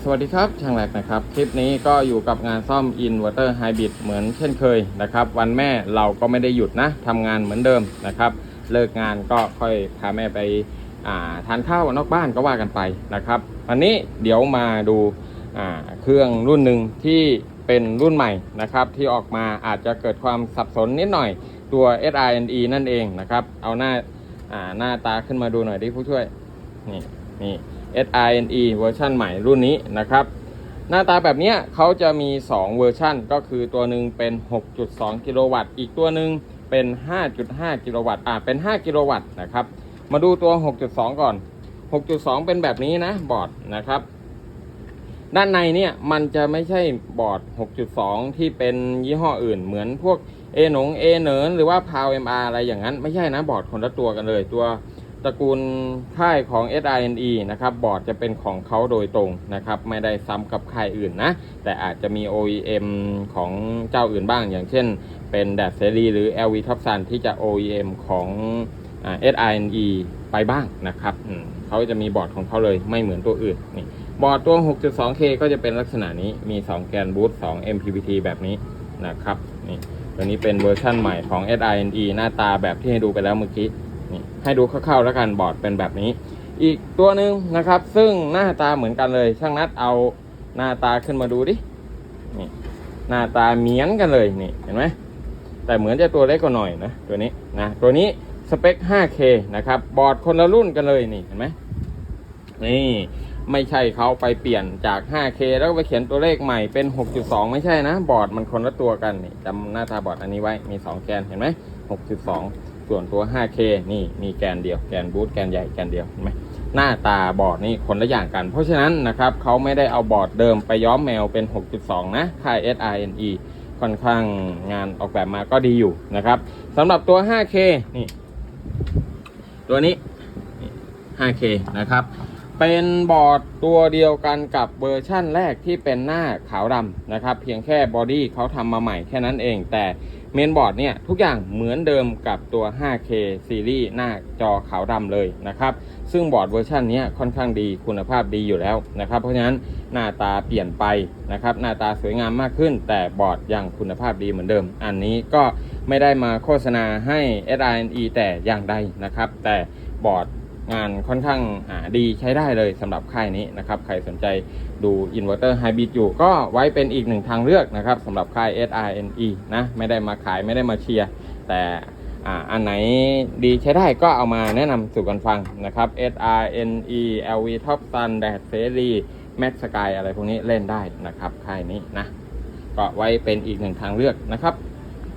สวัสดีครับช่างแหลกนะครับ คลิปนี้ก็อยู่กับงานซ่อม Inverter Hybrid เหมือนเช่นเคยนะครับ วันแม่เราก็ไม่ได้หยุดนะทำงานเหมือนเดิมนะครับ เลิกงานก็ค่อยพาแม่ไปาทานข้าวนอกบ้านก็ว่ากันไปนะครับ วันนี้เดี๋ยวมาดูาเครื่องรุ่นหนึ่งที่เป็นรุ่นใหม่นะครับ ที่ออกมาอาจจะเกิดความสับสนนิดหน่อยตัว SRNE นั่นเองนะครับ เอาหน้าาหน้าตาขึ้นมาดูหน่อยดิผู้ช่วยนี่นี่ SRNE เวอร์ชันใหม่รุ่นนี้นะครับหน้าตาแบบนี้เขาจะมี 2 เวอร์ชันก็คือตัวหนึ่งเป็น 6.2 กิโลวัตต์ อีกตัวหนึ่งเป็น 5.5 กิโลวัตต์ อ่า เป็น 5 กิโลวัตต์นะครับ มาดูตัว 6.2 ก่อน 6.2 เป็นแบบนี้นะบอร์ดนะครับ ด้านในเนี่ยมันจะไม่ใช่บอร์ด 6.2 ที่เป็นยี่ห้ออื่นเหมือนพวกเอหนงเอเนินหรือว่าพาวเอ็มอาร์อะไรอย่างนั้น ไม่ใช่นะบอร์ดคนละตัวกันเลยตัว ตระกูลค่ายของ SINE นะครับบอร์ดจะเป็นของเขาโดยตรงนะครับไม่ได้ซ้ำกับค่ายอื่นนะ แต่อาจจะมี OEM ของเจ้าอื่นบ้าง อย่างเช่น เป็นแดดเซรีหรือ LV Top Sun ที่จะ OEM ของอ SINE ไปบ้างนะครับเขาจะมีบอร์ดของเขาเลยไม่เหมือนตัวอื่นนี่บอร์ดตัว 6.2K ก็จะเป็นลักษณะนี้มี 2 แกนบูท2 MPPT แบบนี้นะครับนี่ตัวนี้เป็นเวอร์ชั่นใหม่ของ SINE หน้าตาแบบที่ให้ดูไปแล้วเมื่อกี้ นี่ให้ดูคร่าวๆแล้วกันบอร์ดเป็นแบบนี้ อีกตัวหนึ่งนะครับ ซึ่งหน้าตาเหมือนกันเลย ช่างนัดเอาหน้าตาขึ้นมาดูดินี่หน้าตาเหมือนกันเลยนี่เห็นไหมแต่เหมือนจะตัวเล็กกว่าหน่อยนะตัวนี้นะตัวนี้สเปค 5K นะครับบอร์ดคนละรุ่นกันเลยนี่เห็นไหมนี่ไม่ใช่เขาไปเปลี่ยนจาก 5K แล้วก็ไปเขียนตัวเลขใหม่เป็น 6.2 ไม่ใช่นะ บอร์ดมันคนละตัวกันนี่จำหน้าตาบอร์ดอันนี้ไว้มี 2 แกนเห็นไหม6.2 ส่วนตัว 5K นี่มีแกนเดียวแกนบูทแกนใหญ่แกนเดียวเห็นไหมหน้าตาบอร์ดนี่คนละอย่างกัน เพราะฉะนั้นนะครับเขาไม่ได้เอาบอร์ดเดิมไปย้อมแมวเป็น 6.2 นะค่าย SINE ค่อนข้างงานออกแบบมาก็ดีอยู่นะครับสำหรับตัว 5K นี่ ตัวนี้ 5K นะครับ เป็นบอร์ดตัวเดียวกันกับเวอร์ชั่นแรกที่เป็นหน้าขาวดำนะครับ เพียงแค่บอดี้เขาทำมาใหม่แค่นั้นเอง แต่เมนบอร์ดเนี่ยทุกอย่างเหมือนเดิมกับตัว 5K ซีรีส์หน้าจอขาวดำเลยนะครับ ซึ่งบอร์ดเวอร์ชันนี้ค่อนข้างดีคุณภาพดีอยู่แล้วนะครับ เพราะฉะนั้นหน้าตาเปลี่ยนไปนะครับ หน้าตาสวยงามมากขึ้น แต่บอร์ดยังคุณภาพดีเหมือนเดิม อันนี้ก็ไม่ได้มาโฆษณาให้ SINE แต่อย่างใดนะครับ แต่บอร์ด งานค่อนข้างดีใช้ได้เลยสำหรับค่ายนี้นะครับ ใครสนใจดูอินเวอร์เตอร์ไฮบริดอยู่ ก็ไว้เป็นอีกหนึ่งทางเลือกนะครับสำหรับค่าย SRNE นะ ไม่ได้มาขายไม่ได้มาเชียร์ แต่อันไหนดีใช้ได้ก็เอามาแนะนำสู่กันฟังนะครับ SRNE LV Top Sun แดดเซรี Max Sky อะไรพวกนี้เล่นได้นะครับ ค่ายนี้นะ ก็ไว้เป็นอีกหนึ่งทางเลือกนะครับ